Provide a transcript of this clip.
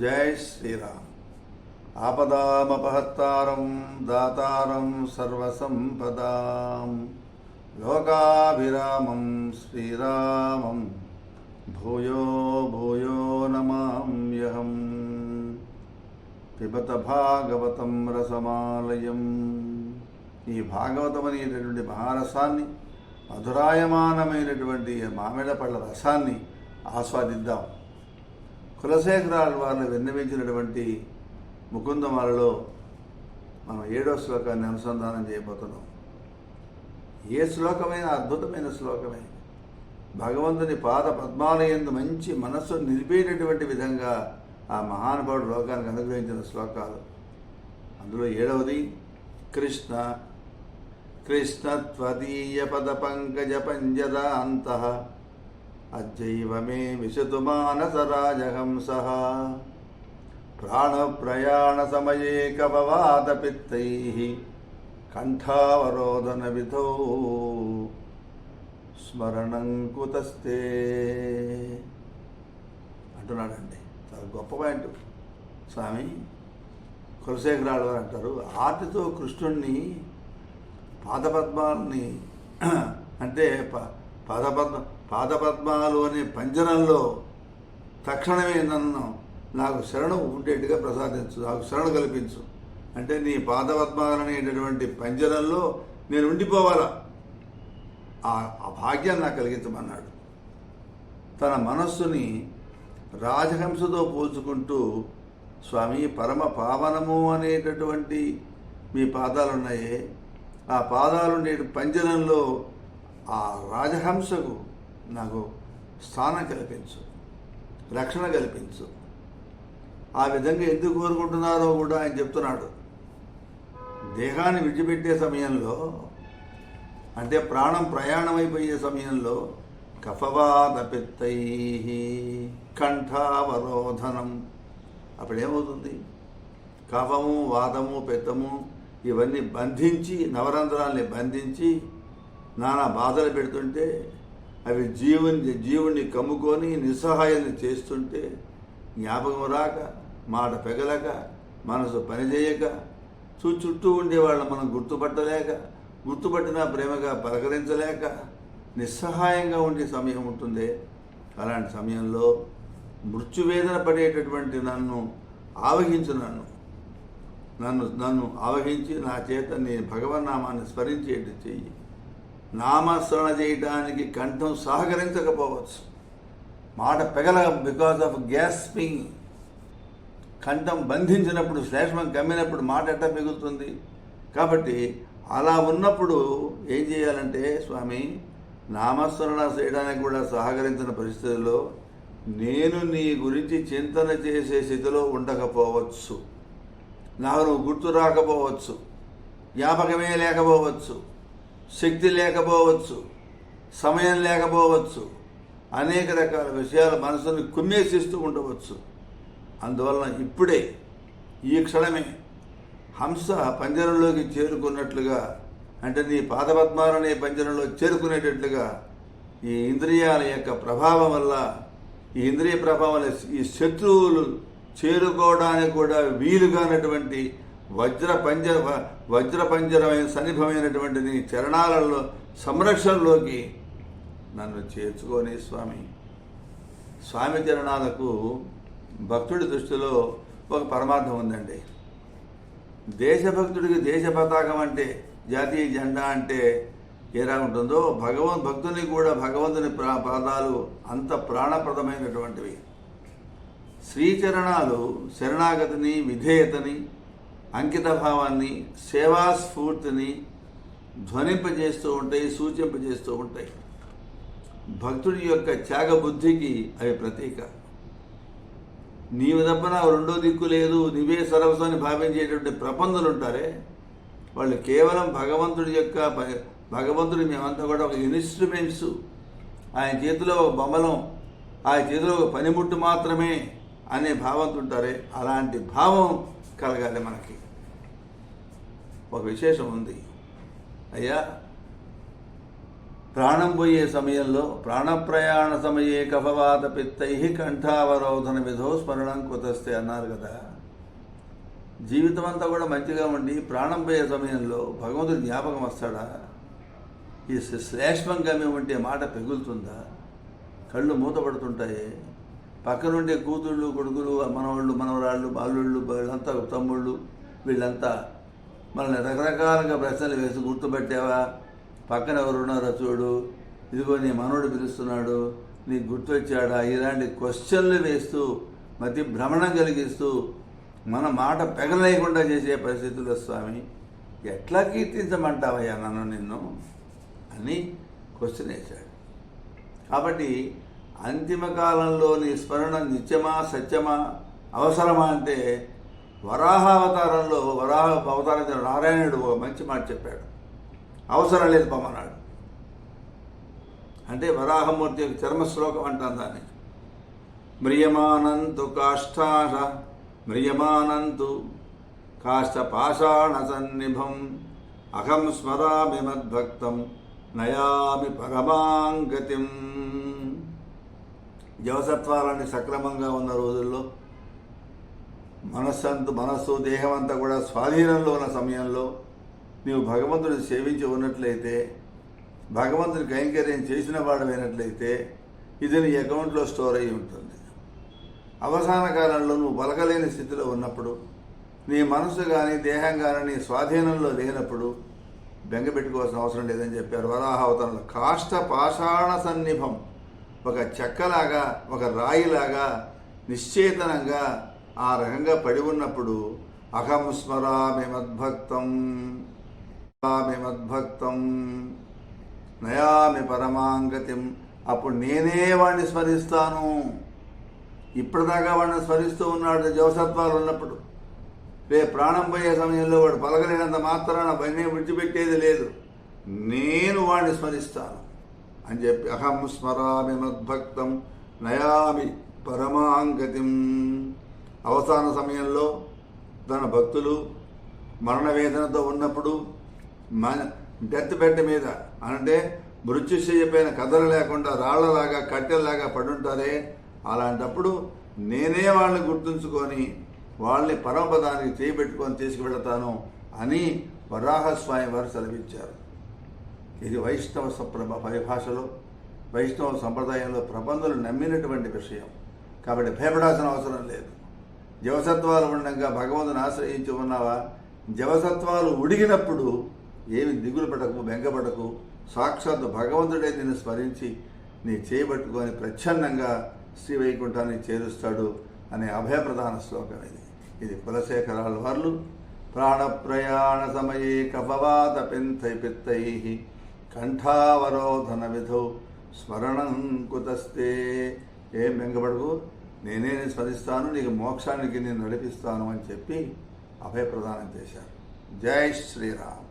జై శ్రీరామ్. ఆపదామపహత్తారం దాతారం సర్వసంపదాం. లోకాభిరామం శ్రీరామం. భూయో భూయో నమామ్యహం పిబత భాగవతం రసమాలయం. ఈ భాగవతం అనేటటువంటి మహారసాన్ని మధురాయమానమైనటువంటి మామిడ పళ్ళ రసాన్ని ఆస్వాదిద్దాం. కులశేఖరాలు వారిని విన్నవించినటువంటి ముకుందమాలలో మనం ఏడో శ్లోకాన్ని అనుసంధానం చేయబోతున్నాం. ఏ శ్లోకమైన అద్భుతమైన శ్లోకమే. భగవంతుని పాద పద్మాలయందు మంచి మనస్సు నిలిపేటటువంటి విధంగా ఆ మహానుభావుడు లోకానికి అనుగ్రహించిన శ్లోకాలు. అందులో ఏడవది కృష్ణ కృష్ణ త్వదీయ పద పంకజ పంజదాంత అజ్జైవమే మే విశతు మానస రాజహంస ప్రాణప్రయాణ సమయే కపవాద పిత్తై కంఠావరోధన స్మరణం కుతస్తే. అంటున్నాడండి. చాలా గొప్ప పాయింట్. స్వామి కులశేఖరాడు వారు అంటారు ఆర్తితో కృష్ణుణ్ణి పాదపద్మాలని అంటే ప- పాదపద్మ పాదపద్మాలు అనే పంజరంలో తక్షణమే నన్ను నాకు శరణు ఉండేట్టుగా ప్రసాదించు నాకు శరణు కల్పించు. అంటే నీ పాదపద్మాలు అనేటటువంటి పంజరంలో నేను ఉండిపోవాలా? ఆ ఆ భాగ్యాన్ని నాకు కలిగించమన్నాడు. తన మనస్సుని రాజహంసతో పోల్చుకుంటూ స్వామి పరమ పావనము అనేటటువంటి మీ పాదాలు ఉన్నాయే ఆ పాదాలు ఉండే పంజరంలో ఆ రాజహంసకు నాకు స్థానం కల్పించు రక్షణ కల్పించు. ఆ విధంగా ఎందుకు కోరుకుంటున్నారో కూడా ఆయన చెప్తున్నాడు. దేహాన్ని విడిచిపెట్టే సమయంలో అంటే ప్రాణం ప్రయాణం అయిపోయే సమయంలో కఫవాద పిత్తై కంఠావరోధనం. అప్పుడేమవుతుంది? కఫము వాదము పెత్తము ఇవన్నీ బంధించి నవరంధ్రాల్ని బంధించి నానా బాధలు పెడుతుంటే అవి జీవుని జీవుణ్ణి కమ్ముకొని నిస్సహాయాన్ని చేస్తుంటే జ్ఞాపకం రాక మాట పెగలక మనసు పనిచేయక చూ చుట్టూ ఉండేవాళ్ళని మనం గుర్తుపట్టలేక గుర్తుపట్టిన ప్రేమగా పలకరించలేక నిస్సహాయంగా ఉండే సమయం ఉంటుంది. అలాంటి సమయంలో మృత్యువేదన పడేటటువంటి నన్ను ఆవహించు నన్ను. నన్ను నన్ను ఆవహించి నా చేత నీ భగవన్నామాన్ని స్మరించేటి చెయ్యి. నామస్మరణ చేయడానికి కంఠం సహకరించకపోవచ్చు. మాట పెగల బికాస్ ఆఫ్ గ్యాస్పింగ్ కంఠం బంధించినప్పుడు శ్లేష్మం కమ్మినప్పుడు మాట ఎట్లా మిగులుతుంది కాబట్టి అలా ఉన్నప్పుడు ఏం చేయాలంటే స్వామి నామస్మరణ చేయడానికి కూడా సహకరించిన పరిస్థితుల్లో నేను నీ గురించి చింతన చేసే స్థితిలో ఉండకపోవచ్చు. నాకు నువ్వు గుర్తు రాకపోవచ్చు. జ్ఞాపకమే లేకపోవచ్చు. శక్తి లేకపోవచ్చు సమయం లేకపోవచ్చు అనేక రకాల విషయాలు మనసుని కుమ్మేసిస్తూ ఉండవచ్చు. అందువలన ఇప్పుడే ఈ క్షణమే హంస పంజరంలోకి చేరుకున్నట్లుగా అంటే నీ పాదపద్మాలనే పంజరంలో చేరుకునేటట్లుగా ఈ ఇంద్రియాల యొక్క ప్రభావం వల్ల ఈ ఇంద్రియ ప్రభావం ఈ శత్రువులు చేరుకోవడానికి కూడా వీలుగానటువంటి వజ్ర పంజర వజ్ర పంజరమైన సన్నిభమైనటువంటి నీ చరణాలలో సంరక్షణలోకి నన్ను చేర్చుకొని స్వామి. స్వామి చరణాలకు భక్తుడి దృష్టిలో ఒక పరమార్థం ఉందండి. దేశభక్తుడికి దేశ పతాకం అంటే జాతీయ జెండా అంటే ఎలా ఉంటుందో భగవన్ భక్తుని కూడా భగవంతుని ప్రా పాదాలు అంత ప్రాణప్రదమైనటువంటివి. శ్రీచరణాలు శరణాగతిని విధేయతని అంకిత భావాన్ని సేవాస్ఫూర్తిని ధ్వనింపజేస్తూ ఉంటాయి సూచింపజేస్తూ ఉంటాయి. భక్తుడి యొక్క త్యాగ బుద్ధికి అవి ప్రతీక. నీవు తప్ప నాకు రెండో దిక్కు లేదు నీవే సర్వస్వం భావించేటువంటి ప్రపందులు ఉంటారే వాళ్ళు కేవలం భగవంతుడి యొక్క భ- భగవంతుడి మేమంతా కూడా ఒక ఇన్స్ట్రుమెంట్స్. ఆయన చేతిలో ఒక బొమ్మలం ఆయన చేతిలో ఒక పనిముట్టు మాత్రమే అనే భావంతో ఉంటారే? అలాంటి భావం కలగాలి మనకి. ఒక విశేషం ఉంది. అయ్యా ప్రాణం పోయే సమయంలో ప్రాణప్రయాణ సమయే కఫవాత పిత్తై కంఠావరోధన విధో స్మరణం కుతస్తే అన్నారు కదా. జీవితం అంతా కూడా మంచిగా ఉండి ప్రాణం పోయే సమయంలో భగవంతుడి జ్ఞాపకం వస్తాడా? ఈ శ్లేష్మంగా మేము ఉంటే మాట పెగులుతుందా? కళ్ళు మూతపడుతుంటాయి. పక్కనుండే కూతుళ్ళు కొడుకులు మనవాళ్ళు మనవరాళ్ళు బాలుళ్ళు వీళ్ళంతా తమ్ముళ్ళు వీళ్ళంతా మనల్ని రకరకాలుగా ప్రశ్నలు వేసి గుర్తుపెట్టావా? పక్కన ఎవరున్నారో చూడు. ఇదిగో నీ మనవడు పిలుస్తున్నాడు. నీకు గుర్తొచ్చాడా? ఇలాంటి క్వశ్చన్లు వేస్తూ మతి భ్రమణం కలిగిస్తూ మన మాట పెగలేయకుండా చేసే పరిస్థితుల్లో స్వామి ఎట్లా కీర్తించమంటావయ్యా నన్ను నిన్ను? అని క్వశ్చన్ వేశాడు. కాబట్టి అంతిమ కాలంలోని స్మరణ నిత్యమా సత్యమా అవసరమా అంటే వరాహావతారంలో వరాహ అవతారం నారాయణుడు మంచి మాట చెప్పాడు. అవసరం లేదు పొమ్మన్నాడు అంటే వరాహమూర్తి యొక్క చర్మ శ్లోకం అంటాం దాన్ని. మ్రియమానంతు కాష్టాష మ్రియమానంతు కాష్ట పాషాణ సన్నిభం అహం స్మరామి మద్భక్తం నయామి పరమాంగతిం. జవసత్వాలన్నీ సక్రమంగా ఉన్న రోజుల్లో మనస్సంతు మనస్సు దేహం అంతా కూడా స్వాధీనంలో ఉన్న సమయంలో నీవు భగవంతుడిని సేవించి ఉన్నట్లయితే భగవంతుని కైంకర్యం చేసిన వాడమైనట్లయితే ఇది నీ అకౌంట్లో స్టోర్ అయి ఉంటుంది. అవసాన కాలంలో నువ్వు బలకలేని స్థితిలో ఉన్నప్పుడు నీ మనసు కానీ దేహం కానీ నీ స్వాధీనంలో లేనప్పుడు బెంగ పెట్టుకోవాల్సిన అవసరం లేదని చెప్పారు వరాహావతారంలో కాష్ట పాషాణ సన్నిభం. ఒక చెక్కలాగా ఒక రాయిలాగా నిశ్చేతనంగా ఆ రకంగా పడి ఉన్నప్పుడు అహం స్మరామి మద్భక్తం స్మరామి మద్భక్తం నయామి పరమాంగతిం. అప్పుడు నేనే వాడిని స్మరిస్తాను. ఇప్పటిదాకా వాడిని స్మరిస్తూ ఉన్నాడు జవసత్వాలు ఉన్నప్పుడు. రే ప్రాణం పోయే సమయంలో వాడు పలకలేనంత మాత్రాన పని విడిచిపెట్టేది లేదు. నేను వాడిని స్మరిస్తాను. అని చెప్పి అహం స్మరామి మద్భక్తం నయామి పరమాంగతిం. అవసాన సమయంలో తన భక్తులు మరణ వేదనతో ఉన్నప్పుడు మన డెత్ బెడ్ మీద అంటే మృత్యుశయ్యపైన కథలు లేకుండా రాళ్ళలాగా కట్టెల్లాగా పడుంటారే? అలాంటప్పుడు నేనే వాళ్ళని గుర్తుంచుకొని వాళ్ళని పరమపదానికి చేయబెట్టుకొని తీసుకువెళతాను అని వరాహస్వామి వారు సెలవిచ్చారు. ఇది వైష్ణవ సప్రభ పరిభాషలో వైష్ణవ సంప్రదాయంలో ప్రబంధులు నమ్మినటువంటి విషయం. కాబట్టి భయపడాల్సిన అవసరం లేదు. జవసత్వాలు ఉండగా భగవంతుని ఆశ్రయించి ఉన్నావా? జవసత్వాలు ఉడిగినప్పుడు ఏమి దిగులు పడకు బెంగపడకు సాక్షాత్ భగవంతుడే నిన్ను స్మరించి నీ చేయబట్టుకొని ప్రచ్ఛన్నంగా శ్రీ వైకుంఠాన్ని చేరుస్తాడు అనే అభయప్రధాన శ్లోకం ఇది. ఇది కులశేఖరాల వార్లు ప్రాణప్రయాణ సమయే కపవాత పింతై పిత్తై కంఠావరోధన విధౌ స్మరణం కుతస్తే. ఏం బెంగపడకు? నేనే స్మరిస్తాను నీకు మోక్షానికి నేను నడిపిస్తాను అని చెప్పి అభయప్రదానం చేశారు. జై శ్రీరామ్.